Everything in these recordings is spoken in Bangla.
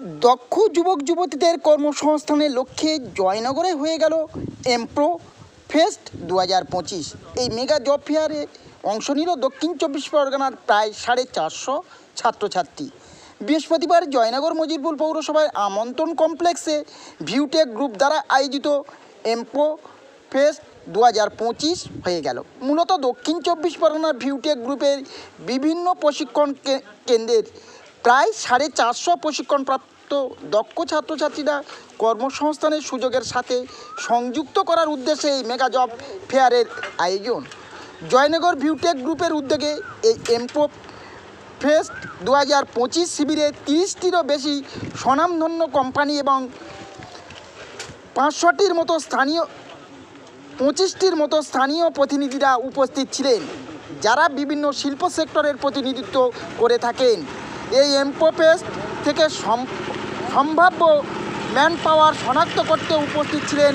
দক্ষ যুবক যুবতীদের কর্মসংস্থানের লক্ষ্যে জয়নগরে হয়ে গেল এমপ্রো ফেস্ট দু হাজার পঁচিশ। এই মেগা জব ফেয়ারে অংশ নিল দক্ষিণ চব্বিশ পরগনার প্রায় সাড়ে চারশো ছাত্রছাত্রী। বৃহস্পতিবার জয়নগর মজিরপুর পৌরসভার আমন্ত্রণ কমপ্লেক্সে ভিউটেক গ্রুপ দ্বারা আয়োজিত এমপ্রো ফেস্ট দু হাজার পঁচিশ হয়ে গেল। মূলত দক্ষিণ চব্বিশ পরগনার ভিউটেক গ্রুপের বিভিন্ন প্রশিক্ষণ কেন্দ্রের প্রায় সাড়ে চারশো প্রশিক্ষণপ্রাপ্ত দক্ষ ছাত্রছাত্রীরা কর্মসংস্থানের সুযোগের সাথে সংযুক্ত করার উদ্দেশ্যে এই মেগা জব ফেয়ারের আয়োজন। জয়নগর ভিউটেক গ্রুপের উদ্যোগে এই এমপো ফেস্ট দু হাজার পঁচিশ শিবিরে তিরিশটিরও বেশি স্বনামধন্য কোম্পানি এবং পাঁচশোটির মতো স্থানীয় পঁচিশটির মতো স্থানীয় প্রতিনিধিরা উপস্থিত ছিলেন, যারা বিভিন্ন শিল্প সেক্টরের প্রতিনিধিত্ব করে থাকেন। এই এমপোপেস্ট থেকে সম- সম্ভাব্য ম্যান পাওয়ার শনাক্ত করতে উপস্থিত ছিলেন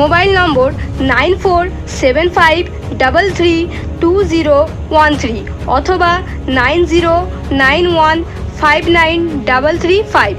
Mobile number nine four seven five double three two zero one three অথবা nine zero nine one five nine double three five.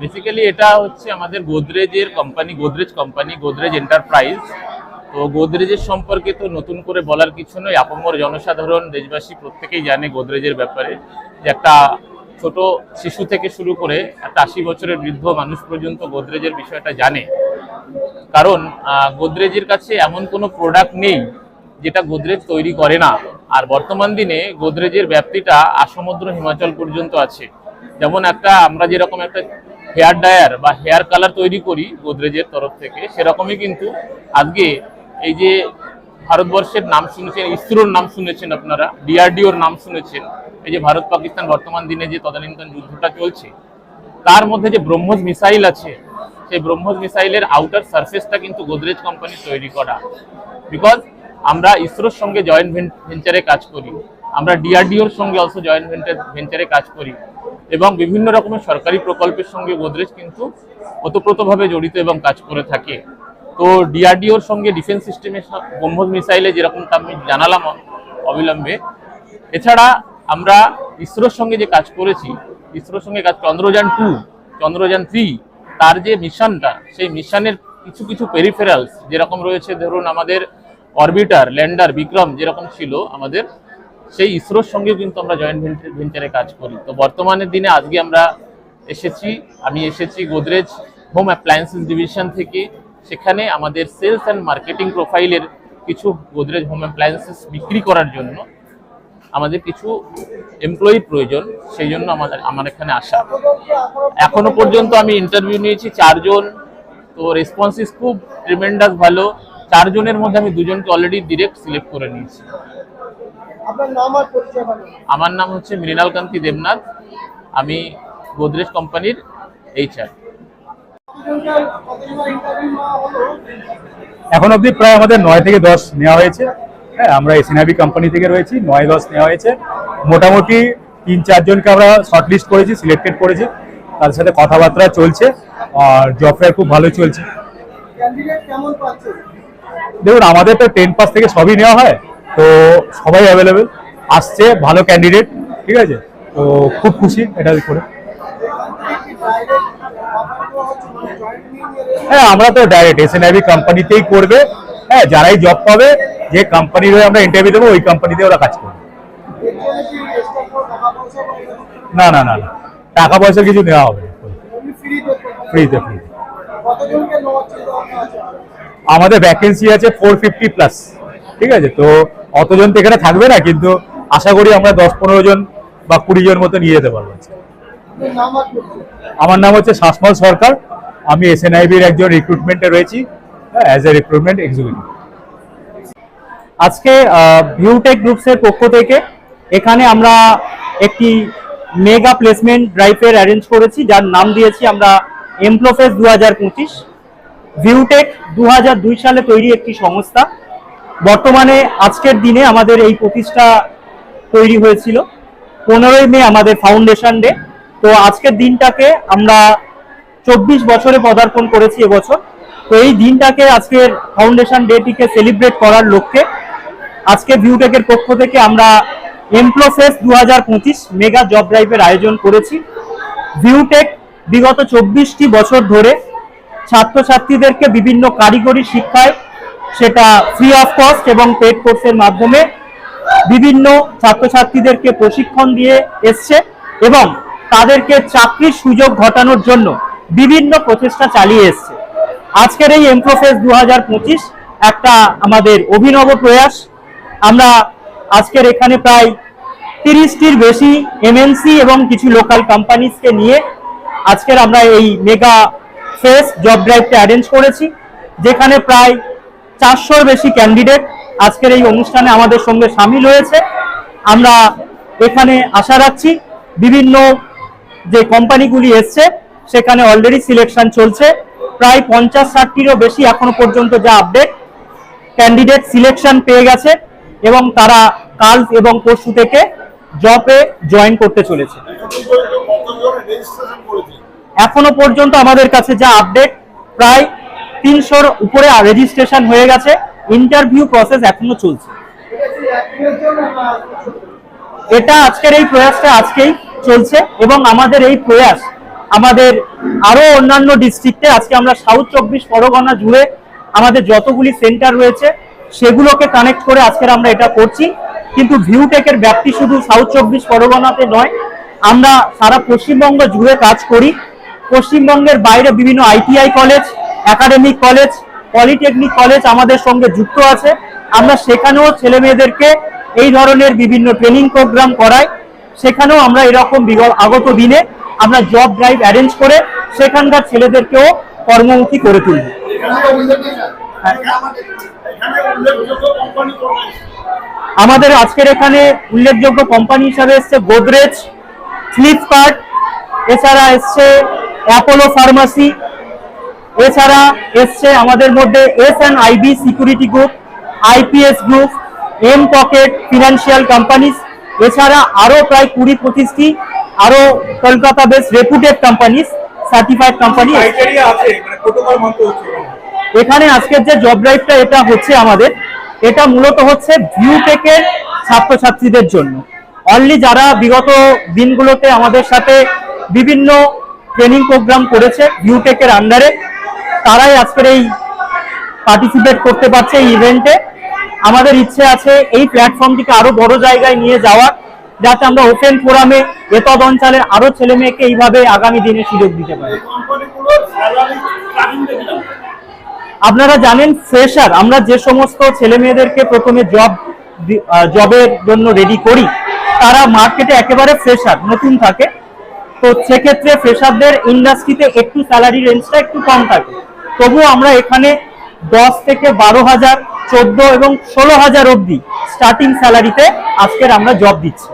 Basically এটা হচ্ছে আমাদের গোদরেজের company Godrej company Godrej enterprise তো গোদরেজের সম্পর্কে তো নতুন করে বলার কিছু নয় আপমর জনসাধারণ দেশবাসী প্রত্যেকেই জানে গোদরেজের ব্যাপারে যে একটা ছোট শিশু থেকে শুরু করে একটা আশি বছরের বৃদ্ধ মানুষ পর্যন্ত গোদরেজের বিষয়টা জানে। কারণ গোদরেজের কাছে এমন কোনো প্রোডাক্ট নেই যেটা গোদরেজ তৈরি করে না। আর বর্তমান দিনে গোদরেজের ব্যাপ্তিটা আসমুদ্র হিমাচল পর্যন্ত আছে। যেমন একটা, আমরা যেরকম একটা হেয়ার ড্রায়ার বা হেয়ার কালার তৈরি করি গোদরেজের তরফ থেকে, সেরকমই কিন্তু আজকে এই যে ভারতবর্ষের নাম শুনেছেন, ইসরোর নাম শুনেছেন আপনারা, ডিআরডিওর নাম শুনেছেন। এই যে ভারত পাকিস্তান বর্তমান দিনে যে তদানীন্তন যুদ্ধটা চলছে, তার মধ্যে যে ব্রহ্মোস মিসাইল আছে, সেই ব্রহ্মোস মিসাইলের আউটার সারফেসটা কিন্তু গোদরেজ কোম্পানি তৈরি করা। বিকজ আমরা ইসরোর সঙ্গে জয়েন্ট ভেঞ্চারে কাজ করি, আমরা ডিআরডিওর সঙ্গে অলসো জয়েন্ট ভেঞ্চারে কাজ করি এবং বিভিন্ন রকমের সরকারি প্রকল্পের সঙ্গে গোদরেজ কিন্তু ওতপ্রোতভাবে জড়িত এবং কাজ করে থাকে। তো ডিআরডিওর সঙ্গে ডিফেন্স সিস্টেমের ব্রহ্মোস মিসাইলে যেরকমটা আমি জানালাম অবিলম্বে। এছাড়া আমরা ইসরোর সঙ্গে যে কাজ করেছি, ইসরোর সঙ্গে কাজ চন্দ্রযান টু চন্দ্রযান থ্রি তার যে মিশনটা, সেই মিশনের কিছু কিছু পেরিফেরালস যেরকম রয়েছে, ধরুন আমাদের অরবিটার ল্যান্ডার বিক্রম যেরকম ছিল আমাদের, সেই ইসরোর সঙ্গেও কিন্তু আমরা জয়েন্ট ভেঞ্চারে কাজ করি। তো বর্তমানের দিনে আজকে আমরা এসেছি, আমি এসেছি গোদরেজ হোম অ্যাপ্লায়েন্সেস ডিভিশন থেকে। সেখানে আমাদের সেলস অ্যান্ড মার্কেটিং প্রোফাইলের কিছু গোদরেজ হোম অ্যাপ্লায়েন্সেস বিক্রি করার জন্য আমাদের কিছু এমপ্লয়ি প্রয়োজন সেই জন্য আমাদের আমার এখানে আসা। এখনও পর্যন্ত আমি ইন্টারভিউ নিয়েছি চারজন তো রেসপন্সিস খুব ট্রিমেন্ডাস ভালো। চারজনের মধ্যে আমি দুজনকে অলরেডি ডিরেক্ট সিলেক্ট করে নিয়েছি। আমার নাম হচ্ছে মৃণাল কান্তি দেবনাথ। আমি গোদরেজ কোম্পানির এইচআর কতজনকার কতজনের ইন্টারভিউ নেওয়া হলো এখন অবধি প্রায় আমাদের নয় থেকে দশ নেওয়া হয়েছে। হ্যাঁ আমরা এসিনাবি কোম্পানি থেকে রয়েছি নয় দশ নেওয়া হয়েছে। মোটামুটি তিন চারজনকে আমরা শর্টলিস্ট করেছি সিলেক্টেড করেছি। তাদের সাথে কথাবার্তা চলছে আর জব ফেয়ার খুব ভালো চলছে। দেখুন আমাদের তো টেন পাস থেকে সবই নেওয়া হয় তো সবাই অ্যাভেলেবেল আসছে ভালো ক্যান্ডিডেট ঠিক আছে? তো খুব খুশি এটা করে ডাইরেক্ট অফার দেওয়া হচ্ছে মানে জয়েন্ট নিয়ে নিয়ে হ্যাঁ আমরা তো ডাইরেক্ট এস এসএনআইবি কোম্পানিতেই করবে। হ্যাঁ যারাই জব পাবে, যে কোম্পানির হয়ে আমরা ইন্টারভিউ দেবো, ওই কোম্পানিতে ওরা কাজ করবে। না না না না, টাকা পয়সা কিছু নেওয়া হবে ফ্রিতে ফ্রিতে আমাদের ভ্যাকেন্সি আছে ফোর ফিফটি প্লাস ঠিক আছে? তো অতজন তো এখানে থাকবে না, কিন্তু আশা করি আমরা দশ পনেরো জন বা কুড়ি জন মতো নিয়ে যেতে পারব। আমার নাম হচ্ছে শাসমল সরকার। আমি এসএনআইবির একজন রিক্রুটমেন্টে রয়েছি অ্যাজ এ রিক্রুটমেন্ট এক্সিকিউটিভ আজকে ভিউটেক গ্রুপসের পক্ষ থেকে এখানে আমরা একটি মেগা প্লেসমেন্ট ড্রাইভের অ্যারেঞ্জ করেছি, যার নাম দিয়েছি আমরা এমপ্লোফেস দু হাজার পঁচিশ। ভিউটেক দু দুই সালে তৈরি একটি সংস্থা। বর্তমানে আজকের দিনে আমাদের এই প্রতিষ্ঠা তৈরি হয়েছিল। পনেরোই মে আমাদের ফাউন্ডেশন ডে তো আজকের দিনটাকে আমরা চব্বিশ বছরে পদার্পণ করেছি এবছর। তো এই দিনটাকে আজকের ফাউন্ডেশন ডেটিকে সেলিব্রেট করার লক্ষ্যে আজকে ভিউটেকের পক্ষ থেকে আমরা এমপ্লোফেস দু হাজার পঁচিশ মেগা জব ড্রাইভের আয়োজন করেছি। ভিউটেক বিগত চব্বিশটি বছর ধরে ছাত্রছাত্রীদেরকে বিভিন্ন কারিগরি শিক্ষায় সেটা ফ্রি অফ কস্ট এবং পেড কোর্সের মাধ্যমে বিভিন্ন ছাত্রছাত্রীদেরকে প্রশিক্ষণ দিয়ে এসছে এবং তাদেরকে চাকরির সুযোগ ঘটানোর জন্য বিভিন্ন প্রচেষ্টা চালিয়ে এসছে। আজকের এই এমপ্রোফেস দু হাজার পঁচিশ একটা আমাদের অভিনব প্রয়াস। আমরা আজকের এখানে প্রায় তিরিশটির বেশি এমএনসি এবং কিছু লোকাল কোম্পানিজকে নিয়ে আজকের আমরা এই মেগা ফেস জব ড্রাইভটা অ্যারেঞ্জ করেছি, যেখানে প্রায় চারশোর বেশি ক্যান্ডিডেট আজকের এই অনুষ্ঠানে আমাদের সঙ্গে সামিল হয়েছে। আমরা এখানে আশা রাখছি বিভিন্ন যে কোম্পানিগুলি এসছে সেখানে অলরেডি সিলেকশন চলছে। প্রায় পঞ্চাশ ষাটটিরও বেশি এখনও পর্যন্ত যা আপডেট ক্যান্ডিডেট সিলেকশন পেয়ে গেছে এবং তারা কাল এবং পরশু থেকে জবে জয়েন করতে চলেছে। এখনও পর্যন্ত আমাদের কাছে যা আপডেট প্রায় তিনশোর উপরে রেজিস্ট্রেশন হয়ে গেছে। ইন্টারভিউ প্রসেস এখনও চলছে। এটা আজকের এই প্রয়াসটা আজকেই চলছে এবং আমাদের এই প্রয়াস আমাদের আরও অন্যান্য ডিস্ট্রিক্টে আজকে আমরা সাউথ চব্বিশ পরগনা জুড়ে আমাদের যতগুলি সেন্টার রয়েছে, সেগুলোকে কানেক্ট করে আজকের আমরা এটা করছি। কিন্তু ভিউটেকের ব্যাপ্তি শুধু সাউথ চব্বিশ পরগনাতে নয়, আমরা সারা পশ্চিমবঙ্গ জুড়ে কাজ করি। পশ্চিমবঙ্গের বাইরে বিভিন্ন ITI college academic college polytechnic college আমাদের সঙ্গে যুক্ত আছে। আমরা সেখানেও ছেলে মেয়েদেরকে এই ধরনের বিভিন্ন ট্রেনিং প্রোগ্রাম করাই। সেখানেও আমরা এরকম বিগত আগত দিনে আমরা জব ড্রাইভ অ্যারেঞ্জ করে সেখানকার ছেলেদেরকেও কর্মমুখী করে তুলব। আমাদের আজকের এখানে উল্লেখযোগ্য কোম্পানি হিসাবে এসছে গোদরেজ ফ্লিপকার্ট এছাড়া এসছে অ্যাপোলো ফার্মাসি এছাড়া এসছে আমাদের মধ্যে S N IB security group IPS group M pocket financial companies এছাড়া আরও প্রায় কুড়ি পঁচিশটি আরও Kolkata base reputed companies certified company এখানে। আজকের যে জব ড্রাইভটা এটা হচ্ছে আমাদের। এটা মূলত হচ্ছে ভিউটেকের ছাত্রছাত্রীদের জন্য। অনলি যারা বিগত দিনগুলোতে আমাদের সাথে বিভিন্ন ট্রেনিং প্রোগ্রাম করেছে ভিউটেকের আন্ডারে তারাই আজকের এই পার্টিসিপেট করতে পারছে এই ইভেন্টে আমাদের ইচ্ছে আছে এই প্ল্যাটফর্মটিকে আরও বড় জায়গায় নিয়ে যাওয়ার। যাতে আমরা ওপেন ফোরামে এতদ অঞ্চলের আরও ছেলে মেয়েকে এইভাবে আগামী দিনে সুযোগ দিতে পারি। আপনারা জানেন, ফ্রেশার, আমরা যে সমস্ত ছেলে মেয়েদেরকে প্রথমে জব জবের জন্য রেডি করি, তারা মার্কেটে একেবারে ফ্রেশার নতুন থাকে। তো সেক্ষেত্রে ফ্রেশারদের ইন্ডাস্ট্রিতে একটু স্যালারি রেঞ্জটা একটু কম থাকে। তবুও আমরা এখানে দশ থেকে বারো হাজার, চোদ্দ এবং ষোলো হাজার অবধি স্টার্টিং স্যালারিতে আজকের আমরা জব দিচ্ছি।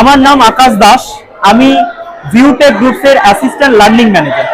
আমার নাম আকাশ দাস। আমি ভিউটেক গ্রুপসের অ্যাসিস্ট্যান্ট লার্নিং ম্যানেজার